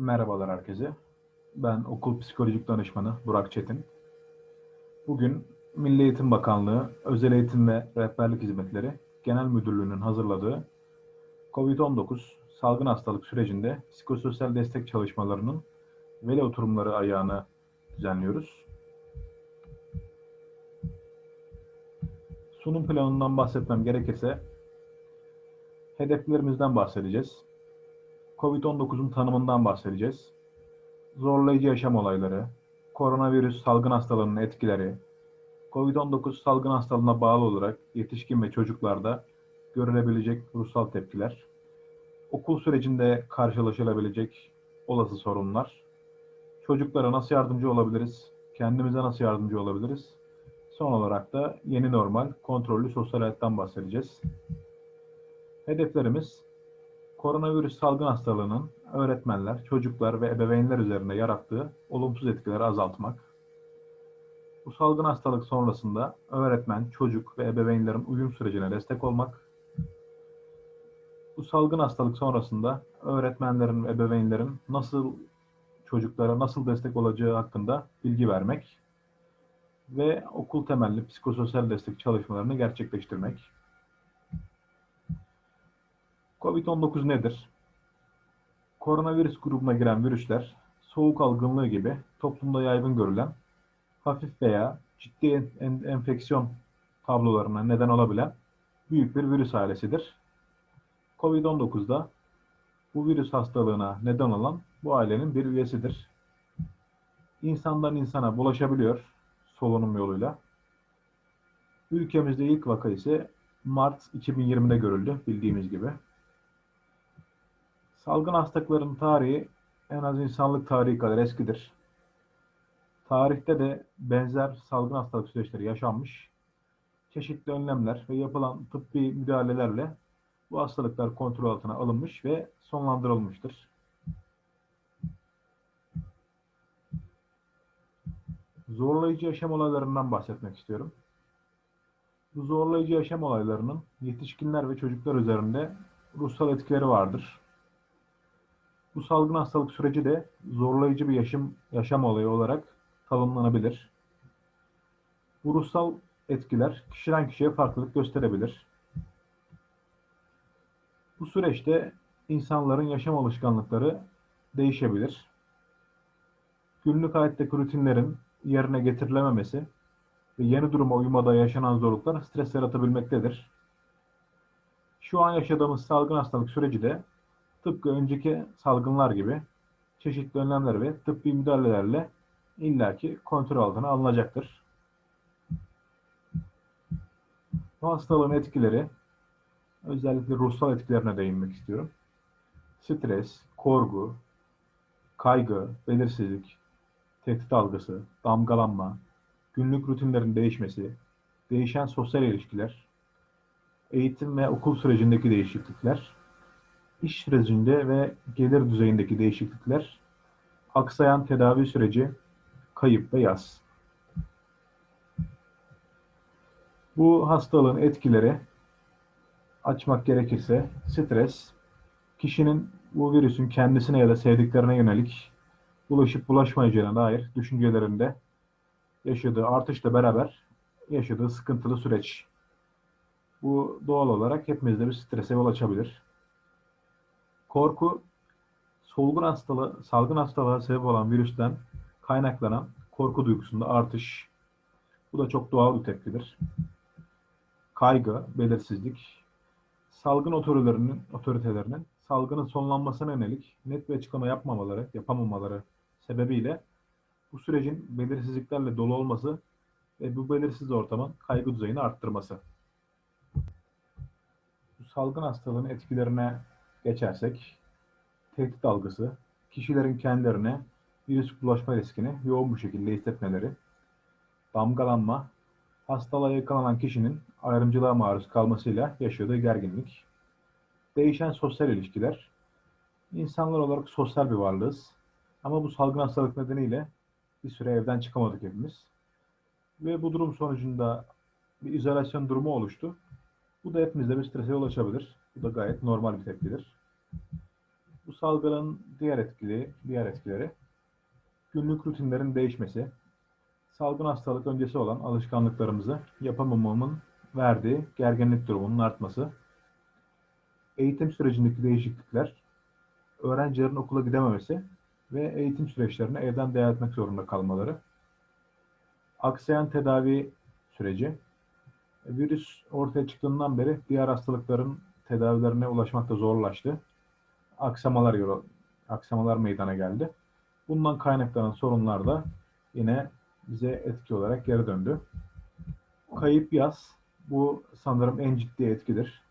Merhabalar herkese. Ben okul psikolojik danışmanı Burak Çetin. Bugün Milli Eğitim Bakanlığı Özel Eğitim ve Rehberlik Hizmetleri Genel Müdürlüğü'nün hazırladığı COVID-19 salgın hastalık sürecinde psikososyal destek çalışmalarının veli oturumları ayağını düzenliyoruz. Sunum planından bahsetmem gerekirse hedeflerimizden bahsedeceğiz. Covid-19'un tanımından bahsedeceğiz. Zorlayıcı yaşam olayları, koronavirüs salgın hastalığının etkileri, Covid-19 salgın hastalığına bağlı olarak yetişkin ve çocuklarda görülebilecek ruhsal tepkiler, okul sürecinde karşılaşılabilecek olası sorunlar, çocuklara nasıl yardımcı olabiliriz, kendimize nasıl yardımcı olabiliriz, son olarak da yeni normal, kontrollü sosyal hayattan bahsedeceğiz. Hedeflerimiz koronavirüs salgın hastalığının öğretmenler, çocuklar ve ebeveynler üzerinde yarattığı olumsuz etkileri azaltmak. Bu salgın hastalık sonrasında öğretmen, çocuk ve ebeveynlerin uyum sürecine destek olmak. Bu salgın hastalık sonrasında öğretmenlerin ve ebeveynlerin nasıl çocuklara nasıl destek olacağı hakkında bilgi vermek ve okul temelli psikososyal destek çalışmalarını gerçekleştirmek. Covid-19 nedir? Koronavirüs grubuna giren virüsler, soğuk algınlığı gibi toplumda yaygın görülen hafif veya ciddi en enfeksiyon tablolarına neden olabilen büyük bir virüs ailesidir. Covid-19 da bu virüs hastalığına neden olan bu ailenin bir üyesidir. İnsandan insana bulaşabiliyor solunum yoluyla. Ülkemizde ilk vaka ise Mart 2020'de görüldü bildiğimiz gibi. Salgın hastalıkların tarihi en az insanlık tarihi kadar eskidir. Tarihte de benzer salgın hastalık süreçleri yaşanmış. Çeşitli önlemler ve yapılan tıbbi müdahalelerle bu hastalıklar kontrol altına alınmış ve sonlandırılmıştır. Zorlayıcı yaşam olaylarından bahsetmek istiyorum. Bu zorlayıcı yaşam olaylarının yetişkinler ve çocuklar üzerinde ruhsal etkileri vardır. Bu salgın hastalık süreci de zorlayıcı bir yaşam, yaşam olayı olarak tanımlanabilir. Bu ruhsal etkiler kişiden kişiye farklılık gösterebilir. Bu süreçte insanların yaşam alışkanlıkları değişebilir. Günlük hayattaki rutinlerin yerine getirilememesi ve yeni duruma uymada yaşanan zorluklar stres yaratabilmektedir. Şu an yaşadığımız salgın hastalık süreci de tıpkı önceki salgınlar gibi çeşitli önlemler ve tıbbi müdahalelerle illaki kontrol altına alınacaktır. Bu hastalığın etkileri özellikle ruhsal etkilerine değinmek istiyorum. Stres, korku, kaygı, belirsizlik, tehdit algısı, damgalanma, günlük rutinlerin değişmesi, değişen sosyal ilişkiler, eğitim ve okul sürecindeki değişiklikler, iş sürecinde ve gelir düzeyindeki değişiklikler, aksayan tedavi süreci, kayıp ve yaz. Bu hastalığın etkileri açmak gerekirse stres, kişinin bu virüsün kendisine ya da sevdiklerine yönelik bulaşıp bulaşmayacağına dair düşüncelerinde yaşadığı artışla beraber yaşadığı sıkıntılı süreç. Bu doğal olarak hepimizde bir strese yol açabilir. Korku, solgun hastalığı, salgın hastalığa sebep olan virüsten kaynaklanan korku duygusunda artış. Bu da çok doğal bir tepkidir. Kaygı, belirsizlik, salgın otoritelerinin, otoritelerinin salgının sonlanmasına yönelik net bir açıklama yapmamaları, yapamamaları sebebiyle bu sürecin belirsizliklerle dolu olması ve bu belirsiz ortamın kaygı düzeyini arttırması. Bu salgın hastalığın etkilerine geçersek, tehdit algısı, kişilerin kendilerine virüs bulaşma riskini yoğun bir şekilde hissetmeleri, damgalanma, hastalığa yakalanan kişinin ayrımcılığa maruz kalmasıyla yaşadığı gerginlik, değişen sosyal ilişkiler, insanlar olarak sosyal bir varlığız ama bu salgın hastalık nedeniyle bir süre evden çıkamadık hepimiz. Ve bu durum sonucunda bir izolasyon durumu oluştu. Bu da hepimizde bir strese yol açabilir. Bu da gayet normal bir tepkidir. Bu salgının diğer etkili, diğer etkileri günlük rutinlerin değişmesi, salgın hastalık öncesi olan alışkanlıklarımızı yapamamamın verdiği gerginlik durumunun artması, eğitim sürecindeki değişiklikler, öğrencilerin okula gidememesi ve eğitim süreçlerini evden devam etmek zorunda kalmaları, aksayan tedavi süreci, virüs ortaya çıktığından beri diğer hastalıkların tedavilerine ulaşmak da zorlaştı. Aksamalar yolu, aksamalar meydana geldi. Bundan kaynaklanan sorunlar da yine bize etki olarak geri döndü. Kayıp yaz, bu sanırım en ciddi etkidir.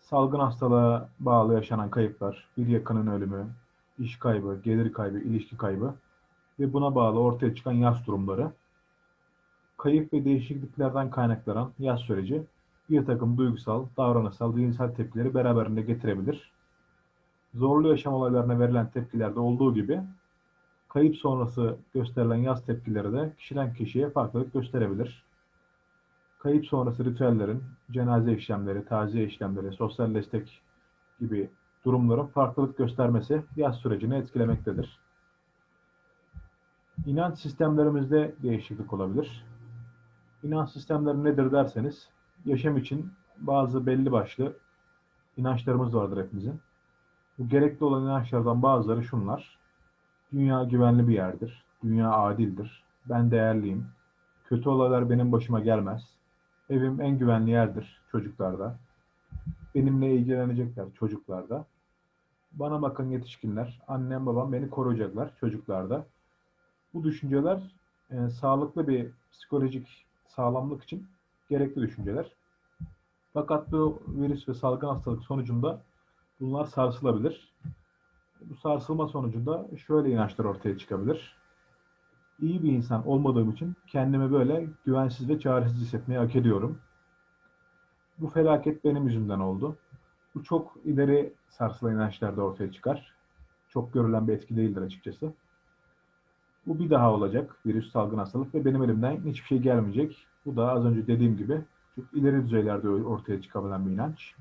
Salgın hastalığa bağlı yaşanan kayıplar, bir yakının ölümü, iş kaybı, gelir kaybı, ilişki kaybı ve buna bağlı ortaya çıkan yaz durumları, kayıp ve değişikliklerden kaynaklanan yaz süreci bir takım duygusal, davranışsal, zihinsel tepkileri beraberinde getirebilir. Zorlu yaşam olaylarına verilen tepkilerde olduğu gibi kayıp sonrası gösterilen yaz tepkileri de kişiden kişiye farklılık gösterebilir. Kayıp sonrası ritüellerin, cenaze işlemleri, taziye işlemleri, sosyal destek gibi durumların farklılık göstermesi yaz sürecini etkilemektedir. İnanç sistemlerimizde değişiklik olabilir. İnanç sistemleri nedir derseniz, yaşam için bazı belli başlı inançlarımız vardır hepimizin. Bu gerekli olan inançlardan bazıları şunlar. Dünya güvenli bir yerdir. Dünya adildir. Ben değerliyim. Kötü olaylar benim başıma gelmez. Evim en güvenli yerdir çocuklarda. Benimle ilgilenecekler çocuklarda. Bana bakın yetişkinler. Annem babam beni koruyacaklar çocuklarda. Bu düşünceler e, sağlıklı bir psikolojik sağlamlık için gerekli düşünceler. Fakat bu virüs ve salgın hastalık sonucunda bunlar sarsılabilir. Bu sarsılma sonucunda şöyle inançlar ortaya çıkabilir. İyi bir insan olmadığım için kendimi böyle güvensiz ve çaresiz hissetmeyi hak ediyorum. Bu felaket benim yüzümden oldu. Bu çok ileri sarsılan inançlarda ortaya çıkar. Çok görülen bir etki değildir açıkçası. Bu bir daha olacak virüs salgın hastalık ve benim elimden hiçbir şey gelmeyecek. Bu da az önce dediğim gibi çok ileri düzeylerde ortaya çıkabilen bir inanç.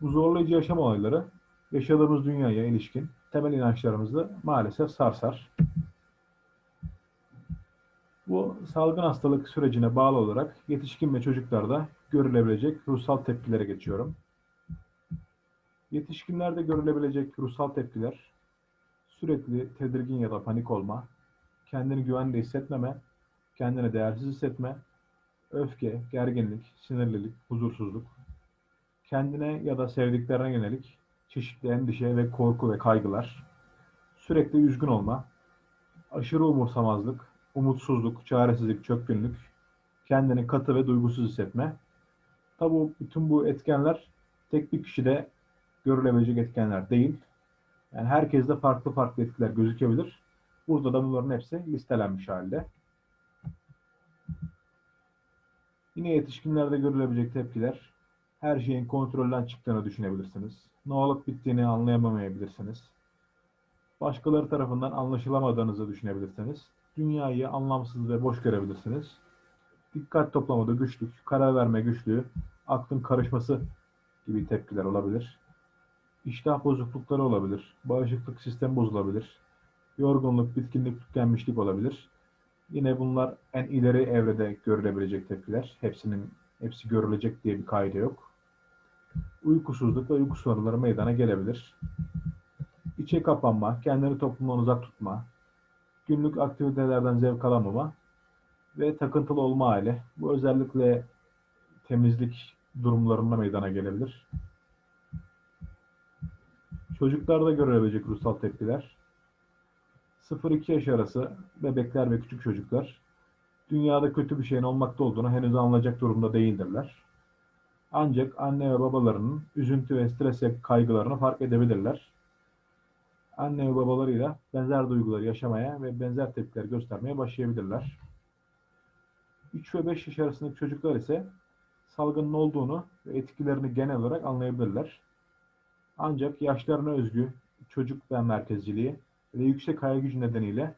Bu zorlayıcı yaşam olayları yaşadığımız dünyaya ilişkin temel inançlarımızı maalesef sarsar. Bu salgın hastalık sürecine bağlı olarak yetişkin ve çocuklarda görülebilecek ruhsal tepkilere geçiyorum. Yetişkinlerde görülebilecek ruhsal tepkiler sürekli tedirgin ya da panik olma, kendini güvende hissetmeme, kendini değersiz hissetme, öfke, gerginlik, sinirlilik, huzursuzluk, kendine ya da sevdiklerine yönelik çeşitli endişe ve korku ve kaygılar, sürekli üzgün olma, aşırı umursamazlık, umutsuzluk, çaresizlik, çökkünlük, kendini katı ve duygusuz hissetme. Tabi bütün bu etkenler tek bir kişide görülebilecek etkenler değil. Yani herkeste farklı farklı etkiler gözükebilir. Burada da bunların hepsi listelenmiş halde. Yine yetişkinlerde görülebilecek tepkiler her şeyin kontrolden çıktığını düşünebilirsiniz. Ne olup bittiğini anlayamamayabilirsiniz. Başkaları tarafından anlaşılamadığınızı düşünebilirsiniz. Dünyayı anlamsız ve boş görebilirsiniz. Dikkat toplamada güçlük, karar verme güçlüğü, aklın karışması gibi tepkiler olabilir. İştah bozuklukları olabilir. Bağışıklık sistemi bozulabilir. Yorgunluk, bitkinlik, tükenmişlik olabilir. Yine bunlar en ileri evrede görülebilecek tepkiler. Hepsinin hepsi görülecek diye bir kaide yok. Uykusuzluk ve uyku sorunları meydana gelebilir. İçe kapanma, kendini toplumdan uzak tutma, günlük aktivitelerden zevk alamama ve takıntılı olma hali. Bu özellikle temizlik durumlarında meydana gelebilir. Çocuklarda görülebilecek ruhsal tepkiler. 0-2 yaş arası bebekler ve küçük çocuklar dünyada kötü bir şeyin olmakta olduğunu henüz anlayacak durumda değildirler. Ancak anne ve babalarının üzüntü ve stres kaygılarını fark edebilirler. Anne ve babalarıyla benzer duyguları yaşamaya ve benzer tepkiler göstermeye başlayabilirler. 3 ve 5 yaş arasındaki çocuklar ise salgının olduğunu ve etkilerini genel olarak anlayabilirler. Ancak yaşlarına özgü çocuk ben merkezciliği ve yüksek hayal gücü nedeniyle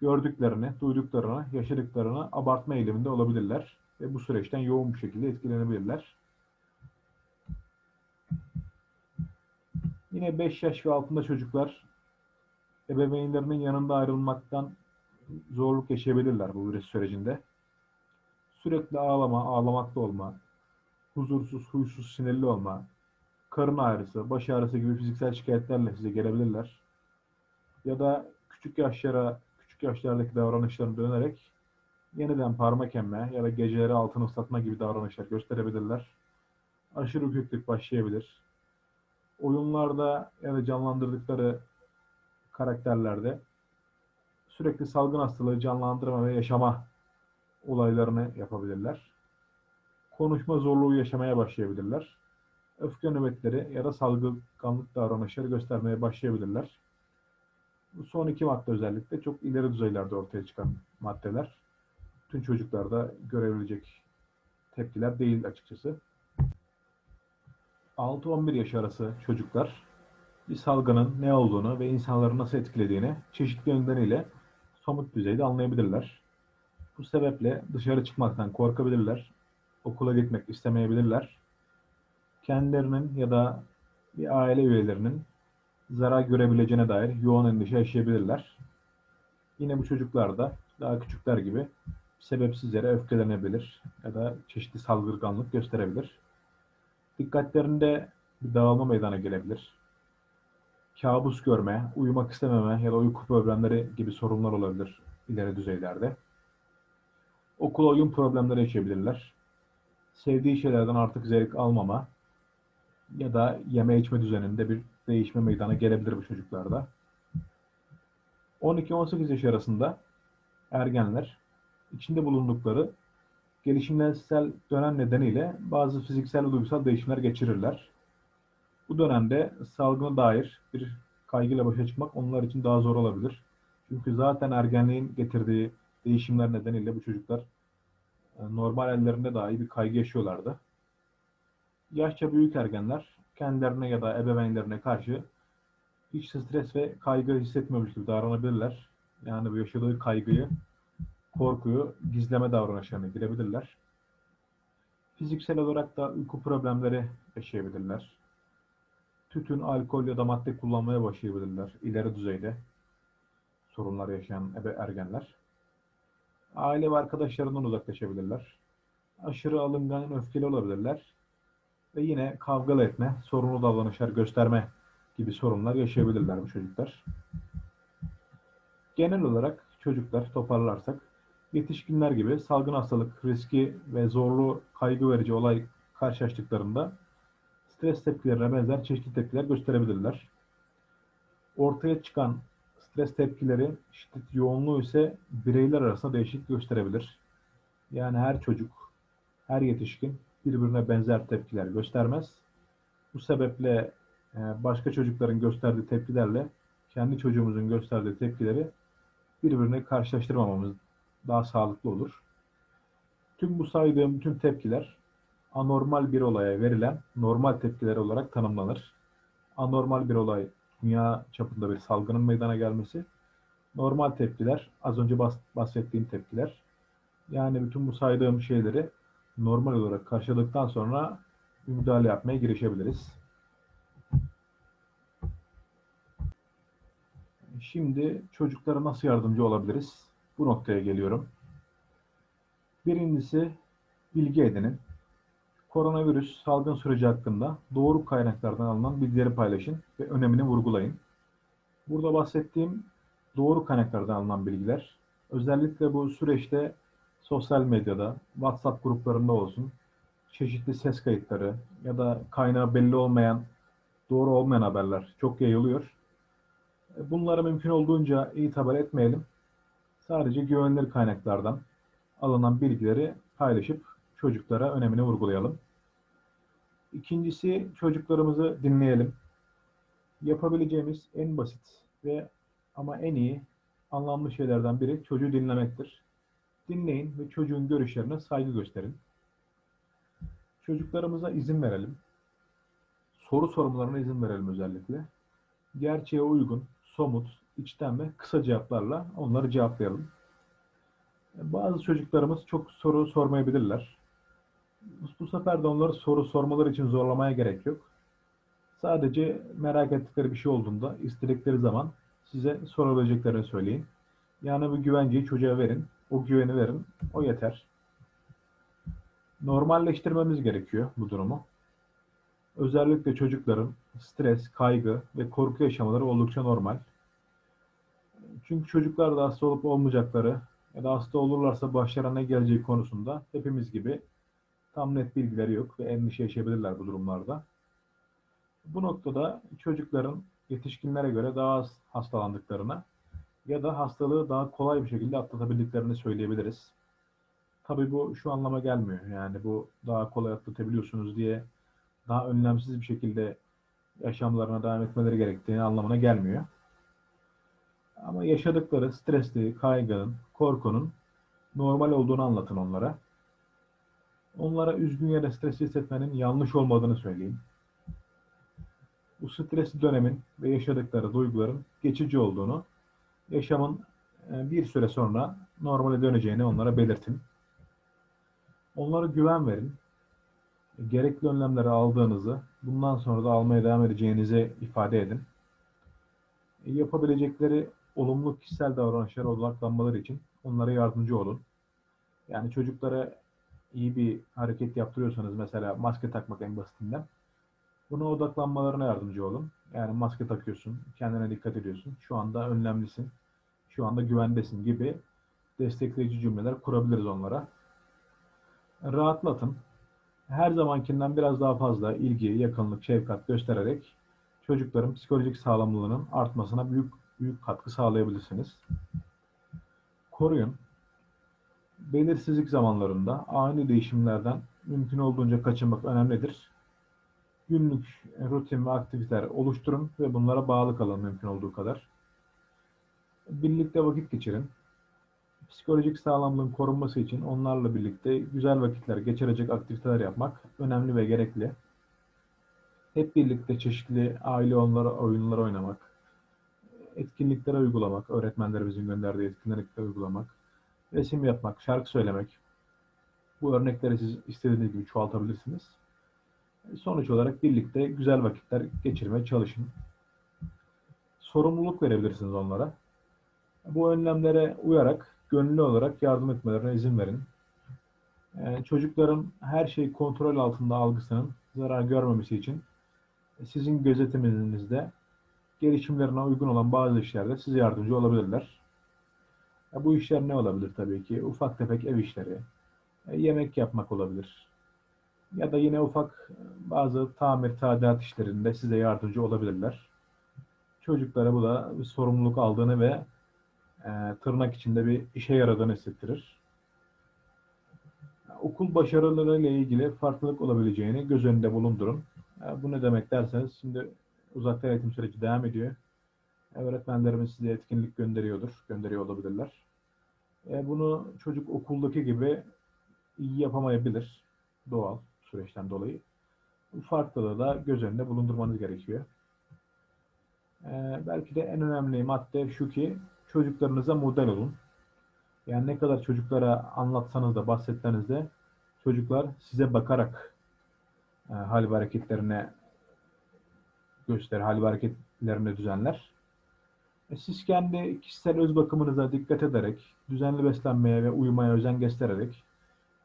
gördüklerini, duyduklarını, yaşadıklarını abartma eğiliminde olabilirler ve bu süreçten yoğun bir şekilde etkilenebilirler. Yine 5 yaş ve altında çocuklar ebeveynlerinin yanında ayrılmaktan zorluk yaşayabilirler bu virüs sürecinde. Sürekli ağlama, ağlamakta olma, huzursuz, huysuz, sinirli olma, karın ağrısı, baş ağrısı gibi fiziksel şikayetlerle size gelebilirler. Ya da küçük yaşlara, küçük yaşlardaki davranışlarını dönerek yeniden parmak emme ya da geceleri altını ıslatma gibi davranışlar gösterebilirler. Aşırı kütlük başlayabilir. Oyunlarda ya da canlandırdıkları karakterlerde sürekli salgın hastalığı canlandırma ve yaşama olaylarını yapabilirler. Konuşma zorluğu yaşamaya başlayabilirler. Öfke nöbetleri ya da salgınlık davranışları göstermeye başlayabilirler. Son iki madde özellikle çok ileri düzeylerde ortaya çıkan maddeler. Bütün çocuklarda görebilecek tepkiler değil açıkçası. 6-11 yaş arası çocuklar bir salgının ne olduğunu ve insanları nasıl etkilediğini çeşitli yönleriyle somut düzeyde anlayabilirler. Bu sebeple dışarı çıkmaktan korkabilirler, okula gitmek istemeyebilirler. Kendilerinin ya da bir aile üyelerinin zarar görebileceğine dair yoğun endişe yaşayabilirler. Yine bu çocuklar da daha küçükler gibi sebepsiz yere öfkelenebilir ya da çeşitli saldırganlık gösterebilir. Dikkatlerinde bir dağılma meydana gelebilir. Kabus görme, uyumak istememe ya da uyku problemleri gibi sorunlar olabilir ileri düzeylerde. Okul oyun problemleri yaşayabilirler. Sevdiği şeylerden artık zevk almama ya da yeme içme düzeninde bir değişme meydana gelebilir bu çocuklarda. 12-18 yaş arasında ergenler içinde bulundukları gelişimsel dönem nedeniyle bazı fiziksel ve duygusal değişimler geçirirler. Bu dönemde salgına dair bir kaygıyla başa çıkmak onlar için daha zor olabilir. Çünkü zaten ergenliğin getirdiği değişimler nedeniyle bu çocuklar e, normal ellerinde dahi bir kaygı yaşıyorlardı. Yaşça büyük ergenler kendilerine ya da ebeveynlerine karşı hiç stres ve kaygı hissetmiyormuş gibi davranabilirler. Yani bu yaşadığı kaygıyı, korkuyu gizleme davranışlarına girebilirler. Fiziksel olarak da uyku problemleri yaşayabilirler. Tütün, alkol ya da madde kullanmaya başlayabilirler ileri düzeyde sorunlar yaşayan ebe ergenler. Aile ve arkadaşlarından uzaklaşabilirler. Aşırı alıngan, öfkeli olabilirler. Ve yine kavgalı etme, sorunlu davranışlar gösterme gibi sorunlar yaşayabilirler bu çocuklar. Genel olarak çocuklar toparlarsak yetişkinler gibi salgın hastalık riski ve zorlu kaygı verici olay karşılaştıklarında stres tepkilerine benzer çeşitli tepkiler gösterebilirler. Ortaya çıkan stres tepkileri şiddet yoğunluğu ise bireyler arasında değişiklik gösterebilir. Yani her çocuk, her yetişkin birbirine benzer tepkiler göstermez. Bu sebeple e, başka çocukların gösterdiği tepkilerle kendi çocuğumuzun gösterdiği tepkileri birbirine karşılaştırmamamız daha sağlıklı olur. Tüm bu saydığım bütün tepkiler anormal bir olaya verilen normal tepkiler olarak tanımlanır. Anormal bir olay dünya çapında bir salgının meydana gelmesi. Normal tepkiler az önce bahsettiğim tepkiler. Yani bütün bu saydığım şeyleri normal olarak karşıladıktan sonra müdahale yapmaya girişebiliriz. Şimdi çocuklara nasıl yardımcı olabiliriz? Bu noktaya geliyorum. Birincisi bilgi edinin. Koronavirüs salgın süreci hakkında doğru kaynaklardan alınan bilgileri paylaşın ve önemini vurgulayın. Burada bahsettiğim doğru kaynaklardan alınan bilgiler, özellikle bu süreçte sosyal medyada, WhatsApp gruplarında olsun, çeşitli ses kayıtları ya da kaynağı belli olmayan, doğru olmayan haberler çok yayılıyor. Bunları mümkün olduğunca iyi haber etmeyelim. Sadece güvenilir kaynaklardan alınan bilgileri paylaşıp çocuklara önemini vurgulayalım. İkincisi çocuklarımızı dinleyelim. Yapabileceğimiz en basit ve ama en iyi anlamlı şeylerden biri çocuğu dinlemektir. Dinleyin ve çocuğun görüşlerine saygı gösterin. Çocuklarımıza izin verelim. Soru sormalarına izin verelim özellikle. Gerçeğe uygun, somut, içten ve kısa cevaplarla onları cevaplayalım. Bazı çocuklarımız çok soru sormayabilirler. Bu sefer de onları soru sormaları için zorlamaya gerek yok. Sadece merak ettikleri bir şey olduğunda istedikleri zaman size sorabileceklerini söyleyin. Yani bu güvenceyi çocuğa verin. O güveni verin. O yeter. Normalleştirmemiz gerekiyor bu durumu. Özellikle çocukların stres, kaygı ve korku yaşamaları oldukça normal. Çünkü çocuklar da hasta olup olmayacakları ya da hasta olurlarsa başlarına ne geleceği konusunda hepimiz gibi tam net bilgileri yok ve endişe yaşayabilirler bu durumlarda. Bu noktada çocukların yetişkinlere göre daha az hastalandıklarına ya da hastalığı daha kolay bir şekilde atlatabildiklerini söyleyebiliriz. Tabii bu şu anlama gelmiyor. Yani bu daha kolay atlatabiliyorsunuz diye daha önlemsiz bir şekilde yaşamlarına devam etmeleri gerektiğini anlamına gelmiyor. Ama yaşadıkları stresli, kaygının, korkunun normal olduğunu anlatın onlara. Onlara üzgün ya da stresli hissetmenin yanlış olmadığını söyleyin. Bu stresli dönemin ve yaşadıkları duyguların geçici olduğunu, yaşamın e, bir süre sonra normale döneceğini onlara belirtin. Onlara güven verin. Gerekli önlemleri aldığınızı, bundan sonra da almaya devam edeceğinizi ifade edin. E, Yapabilecekleri olumlu kişisel davranışlara odaklanmaları için onlara yardımcı olun. Yani çocuklara iyi bir hareket yaptırıyorsanız mesela maske takmak en basitinden. Buna odaklanmalarına yardımcı olun. Yani maske takıyorsun, kendine dikkat ediyorsun. Şu anda önlemlisin, şu anda güvendesin gibi destekleyici cümleler kurabiliriz onlara. Rahatlatın. Her zamankinden biraz daha fazla ilgi, yakınlık, şefkat göstererek çocukların psikolojik sağlamlığının artmasına büyük büyük katkı sağlayabilirsiniz. Koruyun. Belirsizlik zamanlarında ani değişimlerden mümkün olduğunca kaçınmak önemlidir. Günlük rutin ve aktiviteler oluşturun ve bunlara bağlı kalın mümkün olduğu kadar. Birlikte vakit geçirin. Psikolojik sağlamlığın korunması için onlarla birlikte güzel vakitler geçirecek aktiviteler yapmak önemli ve gerekli. Hep birlikte çeşitli aile oyunları, oyunları oynamak, etkinliklere uygulamak, öğretmenlerimizin gönderdiği etkinliklere uygulamak, resim yapmak, şarkı söylemek. Bu örnekleri siz istediğiniz gibi çoğaltabilirsiniz. Sonuç olarak birlikte güzel vakitler geçirmeye çalışın. Sorumluluk verebilirsiniz onlara. Bu önlemlere uyarak gönüllü olarak yardım etmelerine izin verin. Yani çocukların her şey kontrol altında algısının zarar görmemesi için sizin gözetiminizde gelişimlerine uygun olan bazı işlerde size yardımcı olabilirler. Ya bu işler ne olabilir tabii ki? Ufak tefek ev işleri, e, yemek yapmak olabilir. Ya da yine ufak e, bazı tamir, tadilat işlerinde size yardımcı olabilirler. Çocuklara bu da bir sorumluluk aldığını ve e, tırnak içinde bir işe yaradığını hissettirir. Okul başarıları ile ilgili farklılık olabileceğini göz önünde bulundurun. E, bu ne demek derseniz şimdi uzaktan eğitim süreci devam ediyor. Öğretmenlerimiz size etkinlik gönderiyordur, gönderiyor olabilirler. E, bunu çocuk okuldaki gibi iyi yapamayabilir doğal süreçten dolayı. Bu farklılığı da göz önünde bulundurmanız gerekiyor. E, belki de en önemli madde şu ki çocuklarınıza model olun. Yani ne kadar çocuklara anlatsanız da bahsetseniz de çocuklar size bakarak e, hal ve hareketlerine gösterir, hal ve hareketlerini düzenler. E siz kendi kişisel öz bakımınıza dikkat ederek, düzenli beslenmeye ve uyumaya özen göstererek,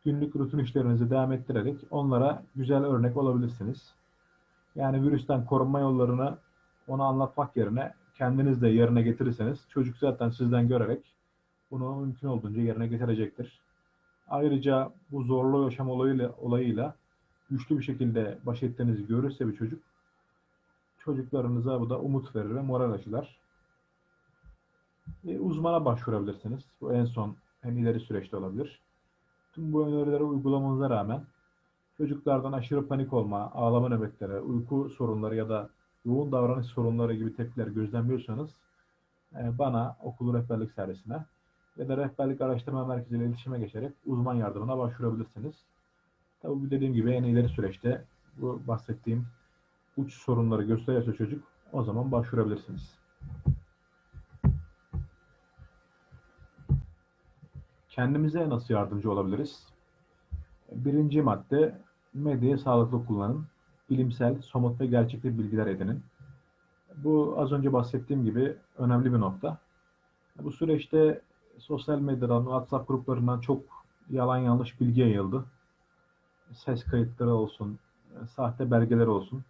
günlük rutin işlerinizi devam ettirerek onlara güzel örnek olabilirsiniz. Yani virüsten korunma yollarını ona anlatmak yerine kendiniz de yerine getirirseniz çocuk zaten sizden görerek bunu mümkün olduğunca yerine getirecektir. Ayrıca bu zorlu yaşam olayıyla, olayıyla güçlü bir şekilde baş ettiğinizi görürse bir çocuk çocuklarınıza bu da umut verir ve moral aşılar. E, uzmana başvurabilirsiniz. Bu en son en ileri süreçte olabilir. Tüm bu önerileri uygulamanıza rağmen çocuklardan aşırı panik olma, ağlama nöbetleri, uyku sorunları ya da yoğun davranış sorunları gibi tepkiler gözlemliyorsanız e, bana okul rehberlik servisine ya da rehberlik araştırma merkeziyle iletişime geçerek uzman yardımına başvurabilirsiniz. Tabii dediğim gibi en ileri süreçte bu bahsettiğim uç sorunları gösterirse çocuk o zaman başvurabilirsiniz. Kendimize nasıl yardımcı olabiliriz? Birinci madde medyayı sağlıklı kullanın. Bilimsel, somut ve gerçekçi bilgiler edinin. Bu az önce bahsettiğim gibi önemli bir nokta. Bu süreçte sosyal medyadan, WhatsApp gruplarından çok yalan yanlış bilgi yayıldı. Ses kayıtları olsun, sahte belgeler olsun.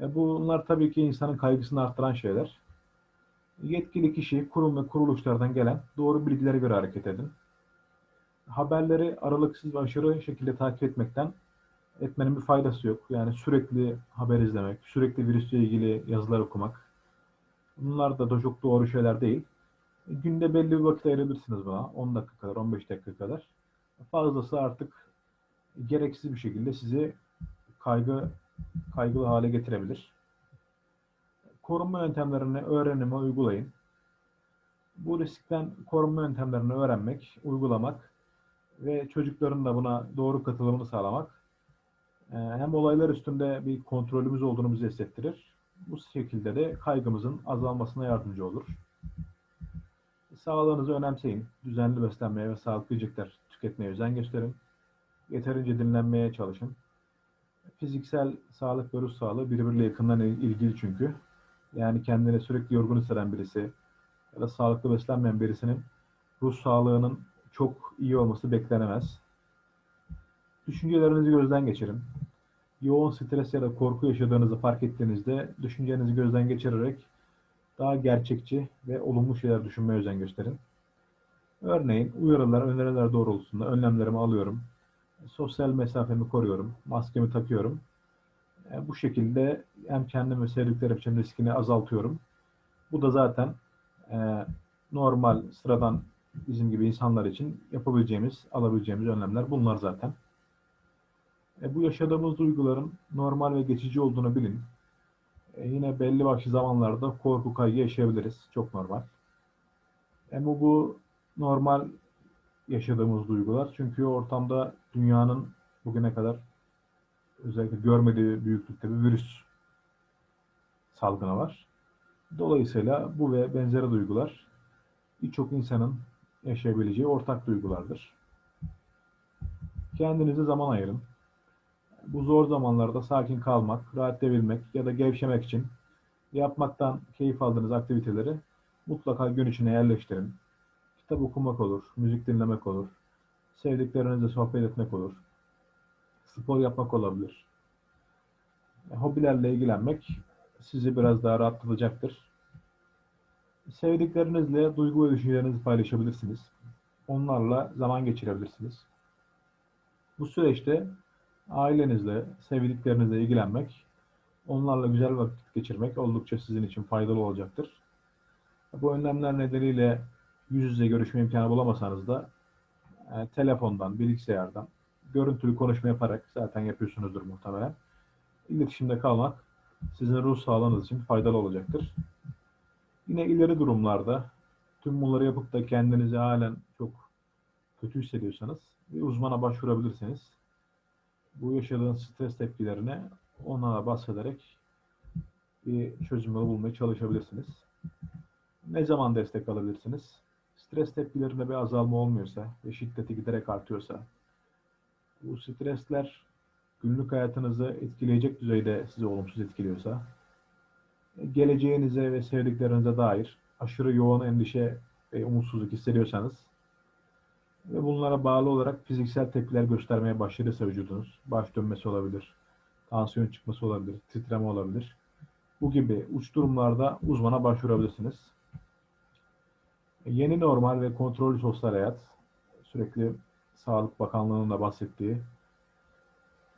E bunlar tabii ki insanın kaygısını arttıran şeyler. Yetkili kişi, kurum ve kuruluşlardan gelen doğru bilgilere göre hareket edin. Haberleri aralıksız ve aşırı şekilde takip etmekten etmenin bir faydası yok. Yani sürekli haber izlemek, sürekli virüsle ilgili yazılar okumak. Bunlar da çok doğru şeyler değil. Günde belli bir vakit ayırabilirsiniz buna. 10 dakika kadar, 15 dakika kadar. Fazlası artık gereksiz bir şekilde sizi kaygı kaygılı hale getirebilir. Korunma yöntemlerini öğrenime uygulayın. Bu riskten korunma yöntemlerini öğrenmek, uygulamak ve çocukların da buna doğru katılımını sağlamak e, hem olaylar üstünde bir kontrolümüz olduğunu bize hissettirir. Bu şekilde de kaygımızın azalmasına yardımcı olur. Sağlığınızı önemseyin. Düzenli beslenmeye ve sağlıklı yiyecekler tüketmeye özen gösterin. Yeterince dinlenmeye çalışın. Fiziksel sağlık ve ruh sağlığı birbiriyle yakından ilgili çünkü. Yani kendini sürekli yorgun hisseden birisi ya da sağlıklı beslenmeyen birisinin ruh sağlığının çok iyi olması beklenemez. Düşüncelerinizi gözden geçirin. Yoğun stres ya da korku yaşadığınızı fark ettiğinizde düşüncenizi gözden geçirerek daha gerçekçi ve olumlu şeyler düşünmeye özen gösterin. Örneğin uyarılar, öneriler doğrultusunda önlemlerimi alıyorum. Sosyal mesafemi koruyorum. Maskemi takıyorum. E, bu şekilde hem kendim ve sevdiklerim için riskini azaltıyorum. Bu da zaten e, normal, sıradan bizim gibi insanlar için yapabileceğimiz, alabileceğimiz önlemler bunlar zaten. E, bu yaşadığımız duyguların normal ve geçici olduğunu bilin. E, yine belli başlı zamanlarda korku, kaygı yaşayabiliriz. Çok normal. Ama bu, bu normal yaşadığımız duygular. Çünkü ortamda dünyanın bugüne kadar özellikle görmediği büyüklükte bir virüs salgını var. Dolayısıyla bu ve benzeri duygular birçok insanın yaşayabileceği ortak duygulardır. Kendinize zaman ayırın. Bu zor zamanlarda sakin kalmak, rahat edebilmek ya da gevşemek için yapmaktan keyif aldığınız aktiviteleri mutlaka gün içine yerleştirin. Kitap okumak olur, müzik dinlemek olur, sevdiklerinizle sohbet etmek olur, spor yapmak olabilir. Hobilerle ilgilenmek sizi biraz daha rahatlatacaktır. Sevdiklerinizle duygu ve düşüncelerinizi paylaşabilirsiniz. Onlarla zaman geçirebilirsiniz. Bu süreçte ailenizle, sevdiklerinizle ilgilenmek, onlarla güzel vakit geçirmek oldukça sizin için faydalı olacaktır. Bu önlemler nedeniyle yüz yüze görüşme imkanı bulamasanız da e, telefondan, bilgisayardan, görüntülü konuşma yaparak zaten yapıyorsunuzdur muhtemelen. İletişimde kalmak sizin ruh sağlığınız için faydalı olacaktır. Yine ileri durumlarda tüm bunları yapıp da kendinizi halen çok kötü hissediyorsanız bir uzmana başvurabilirsiniz. Bu yaşadığınız stres tepkilerine ona bahsederek bir çözüm yolu bulmaya çalışabilirsiniz. Ne zaman destek alabilirsiniz? Stres tepkilerinde bir azalma olmuyorsa ve şiddeti giderek artıyorsa, bu stresler günlük hayatınızı etkileyecek düzeyde sizi olumsuz etkiliyorsa, geleceğinize ve sevdiklerinize dair aşırı yoğun endişe ve umutsuzluk hissediyorsanız ve bunlara bağlı olarak fiziksel tepkiler göstermeye başladıysa vücudunuz, baş dönmesi olabilir, tansiyon çıkması olabilir, titreme olabilir. Bu gibi uç durumlarda uzmana başvurabilirsiniz. Yeni normal ve kontrollü sosyal hayat, sürekli Sağlık Bakanlığı'nın da bahsettiği,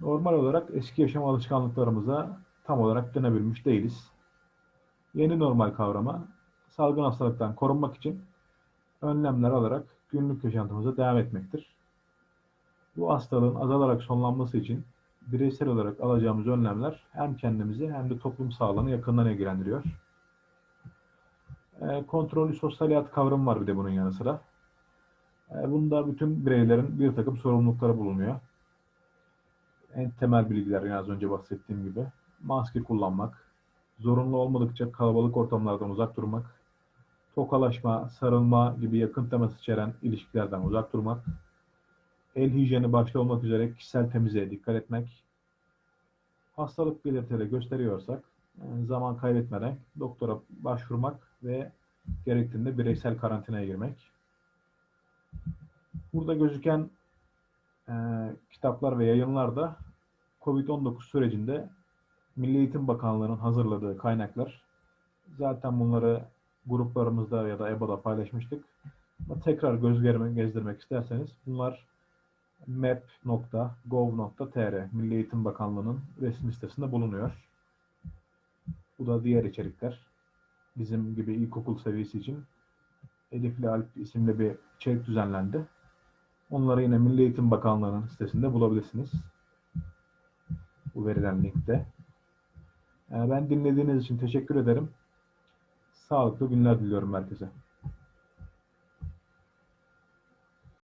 normal olarak eski yaşam alışkanlıklarımıza tam olarak dönebilmiş değiliz. Yeni normal kavrama, salgın hastalıktan korunmak için önlemler alarak günlük yaşantımıza devam etmektir. Bu hastalığın azalarak sonlanması için bireysel olarak alacağımız önlemler hem kendimizi hem de toplum sağlığını yakından ilgilendiriyor. E, kontrollü sosyal hayat kavramı var bir de bunun yanı sıra. E, bunda bütün bireylerin bir takım sorumlulukları bulunuyor. En temel bilgiler yani az önce bahsettiğim gibi. Maske kullanmak, zorunlu olmadıkça kalabalık ortamlardan uzak durmak, tokalaşma, sarılma gibi yakın temas içeren ilişkilerden uzak durmak, el hijyeni başta olmak üzere kişisel temizliğe dikkat etmek, hastalık belirtileri gösteriyorsak e, zaman kaybetmeden doktora başvurmak ve gerektiğinde bireysel karantinaya girmek. Burada gözüken e, kitaplar ve yayınlar da COVID-19 sürecinde Milli Eğitim Bakanlığı'nın hazırladığı kaynaklar. Zaten bunları gruplarımızda ya da EBA'da paylaşmıştık. Ama tekrar göz gezdirmek isterseniz bunlar map.gov.tr Milli Eğitim Bakanlığı'nın resmi sitesinde bulunuyor. Bu da diğer içerikler. Bizim gibi ilkokul seviyesi için Elifli Alp isimli bir içerik düzenlendi. Onları yine Milli Eğitim Bakanlığı'nın sitesinde bulabilirsiniz. Bu verilen linkte. Ee, Ben dinlediğiniz için teşekkür ederim. Sağlıklı günler diliyorum herkese.